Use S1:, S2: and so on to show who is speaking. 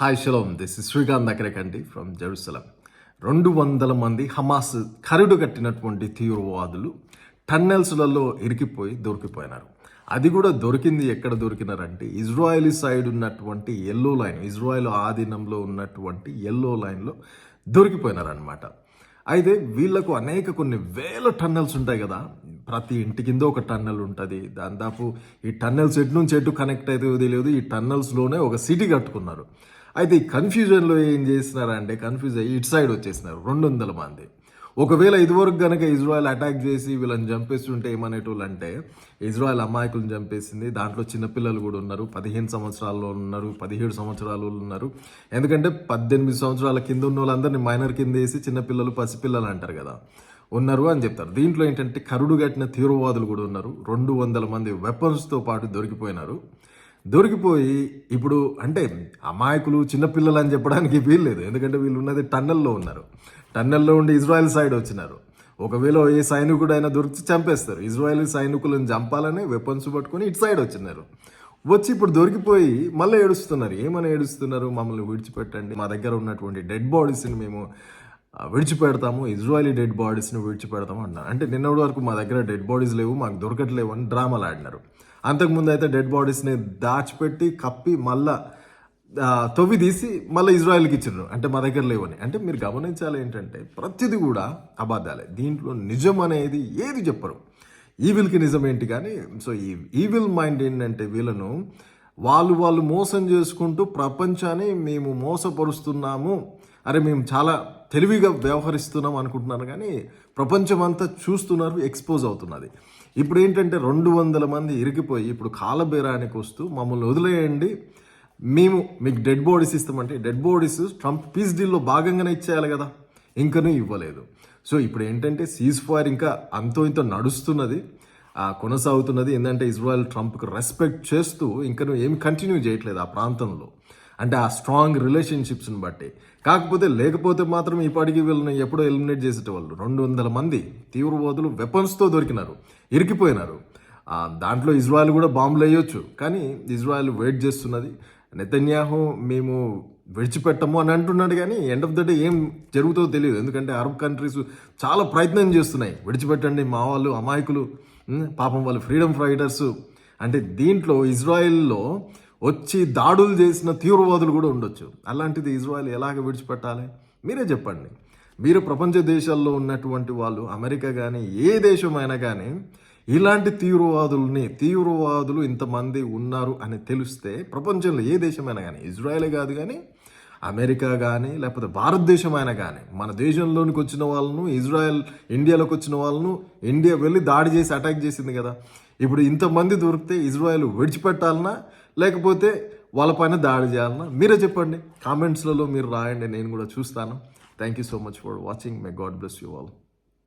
S1: Hi shalom. This is Srikanth Akarakandi from Jerusalem రెండు వందల మంది హమాస్ కరుడు కట్టినటువంటి తీవ్రవాదులు టన్నెల్స్లలో ఇరికిపోయి దొరికిపోయినారు. అది కూడా దొరికింది ఎక్కడ దొరికినారంటే ఇజ్రాయలీ సైడ్ ఉన్నటువంటి ఎల్లో లైన్ ఇజ్రాయెల్ ఆధీనంలో ఉన్నటువంటి ఎల్లో లైన్లో దొరికిపోయినారనమాట అయితే వీళ్ళకు అనేక కొన్ని వేల టన్నెల్స్ ఉంటాయి కదా. ప్రతి ఇంటి కింద ఒక టన్నెల్ ఉంటుంది. దాదాపు ఈ టన్నెల్స్ ఎటు నుంచి ఎటు కనెక్ట్ అవుతుందో తెలియదు. ఈ టన్నెల్స్లోనే ఒక సిటీ కట్టుకున్నారు. అయితే ఈ కన్ఫ్యూజన్లో ఏం చేసినారంటే కన్ఫ్యూజ్ అయ్యి ఇటు సైడ్ వచ్చేసినారు రెండు వందల మంది. ఒకవేళ ఇదివరకు కనుక ఇజ్రాయెల్ అటాక్ చేసి వీళ్ళని చంపేస్తుంటే ఏమనేటోళ్ళు అంటే ఇజ్రాయెల్ అమాయకులను చంపేసింది దాంట్లో చిన్నపిల్లలు కూడా ఉన్నారు పదిహేను సంవత్సరాల్లో ఉన్నారు పదిహేడు సంవత్సరాలు ఉన్నారు. ఎందుకంటే పద్దెనిమిది సంవత్సరాల కింద ఉన్న వాళ్ళందరినీ మైనర్ కింద వేసి చిన్నపిల్లలు పసిపిల్లలు అంటారు కదా ఉన్నారు అని చెప్తారు. దీంట్లో ఏంటంటే కరుడు కట్టిన తీవ్రవాదులు కూడా ఉన్నారు రెండు వందల మంది వెపన్స్తో పాటు దొరికిపోయినారు. దొరికిపోయి ఇప్పుడు అంటే అమాయకులు చిన్నపిల్లలు అని చెప్పడానికి వీల్లేదు. ఎందుకంటే వీళ్ళు ఉన్నది టన్నెల్లో ఉన్నారు. టన్నెల్లో ఉండి ఇజ్రాయెల్ సైడ్ వచ్చినారు. ఒకవేళ ఏ సైనికుడు అయినా దొరికి చంపేస్తారు. ఇజ్రాయెల్ సైనికులను చంపాలని వెపన్స్ పట్టుకొని ఇటు సైడ్ వచ్చినారు. వచ్చి ఇప్పుడు దొరికిపోయి మళ్ళీ ఏడుస్తున్నారు. ఏమని ఏడుస్తున్నారు? మమ్మల్ని విడిచిపెట్టండి. మా దగ్గర ఉన్నటువంటి డెడ్ బాడీస్ని మేము విడిచిపెడతాము ఇజ్రాయలీ డెడ్ బాడీస్ని విడిచిపెడతాము అన్నారు. అంటే నిన్నటి వరకు మా దగ్గర డెడ్ బాడీస్ లేవు మాకు దొరకట్లేవు అని డ్రామాలు ఆడినారు. అంతకుముందు అయితే డెడ్ బాడీస్ని దాచిపెట్టి కప్పి మళ్ళా ఆ, తవ్వి తీసి మళ్ళీ ఇజ్రాయెల్కి ఇచ్చారు అంటే మా దగ్గర లేవని. అంటే మీరు గమనించాలి ఏంటంటే ప్రతిదీ కూడా అబద్ధాలే. దీంట్లో నిజం అనేది ఏది చెప్పరు. ఈవిల్కి నిజం ఏంటి కానీ సో ఈ ఈవిల్ మైండ్ ఏంటంటే వీళ్ళను వాళ్ళు వాళ్ళు మోసం చేసుకుంటూ ప్రపంచాన్ని మేము మోసపరుస్తున్నాము. అరే మేము చాలా తెలివిగా వ్యవహరిస్తున్నాం అనుకుంటున్నాను కానీ ప్రపంచం అంతా చూస్తున్నారు ఎక్స్పోజ్ అవుతున్నది. ఇప్పుడు ఏంటంటే రెండు వందల మంది ఇరిగిపోయి ఇప్పుడు కాలబేరానికి వస్తూ మమ్మల్ని వదిలేయండి. మేము మీకు డెడ్ బాడీస్ ఇస్తామంటే డెడ్ బాడీస్ ట్రంప్ పీస్ డీల్లో భాగంగానే ఇచ్చేయాలి కదా. ఇంకనూ ఇవ్వలేదు. సో ఇప్పుడు ఏంటంటే సీజ్ ఫైర్ ఇంకా అంతో ఇంతో నడుస్తున్నది. కొనసాగుతున్నది ఏంటంటే ఇజ్రాయెల్ ట్రంప్కి రెస్పెక్ట్ చేస్తూ ఇంకా ఏమి కంటిన్యూ చేయట్లేదు ఆ ప్రాంతంలో. అంటే ఆ స్ట్రాంగ్ రిలేషన్షిప్స్ని బట్టి. కాకపోతే లేకపోతే మాత్రం ఈ పాటికి వీళ్ళని ఎప్పుడో ఎలిమినేట్ చేసేటవాళ్ళు. రెండు వందల మంది తీవ్రవాదులు వెపన్స్తో దొరికినారు. ఇరికిపోయినారు. దాంట్లో ఇజ్రాయెల్ కూడా బాంబులు వేయొచ్చు. కానీ ఇజ్రాయెల్ వెయిట్ చేస్తున్నది. నెతన్యాహు మేము విడిచిపెట్టము అని అంటున్నాడు కానీ ఎండ్ ఆఫ్ ద డే ఏం జరుగుతుందో తెలియదు. ఎందుకంటే అరబ్ కంట్రీస్ చాలా ప్రయత్నం చేస్తున్నాయి. విడిచిపెట్టండి మా వాళ్ళు అమాయకులు. పాపం వాళ్ళు ఫ్రీడమ్ ఫైటర్స్. అంటే దీంట్లో ఇజ్రాయెల్లో వచ్చి దాడులు చేసిన తీవ్రవాదులు కూడా ఉండొచ్చు. అలాంటిది ఇజ్రాయెల్ ఎలాగ విడిచిపెట్టాలి? మీరే చెప్పండి. మీరు ప్రపంచ దేశాల్లో ఉన్నటువంటి వాళ్ళు అమెరికా కానీ ఏ దేశమైనా కానీ ఇలాంటి తీవ్రవాదుల్ని తీవ్రవాదులు ఇంతమంది ఉన్నారు అని తెలిస్తే ప్రపంచంలో ఏ దేశమైనా కానీ ఇజ్రాయెలే కాదు కానీ అమెరికా కానీ లేకపోతే భారతదేశం అయినా కానీ మన దేశంలోనికి వచ్చిన వాళ్ళను ఇజ్రాయెల్ ఇండియాలోకి వచ్చిన వాళ్ళను ఇండియా వెళ్ళి దాడి చేసి అటాక్ చేసింది కదా. ఇప్పుడు ఇంతమంది దొరికితే ఇజ్రాయెల్ విడిచిపెట్టాలనా? లేకపోతే వాళ్ళపైన దాడి చేయాలన్నా మీరే చెప్పండి. కామెంట్స్లలో మీరు రాయండి. నేను కూడా చూస్తాను. Thank you so much for watching may God bless you all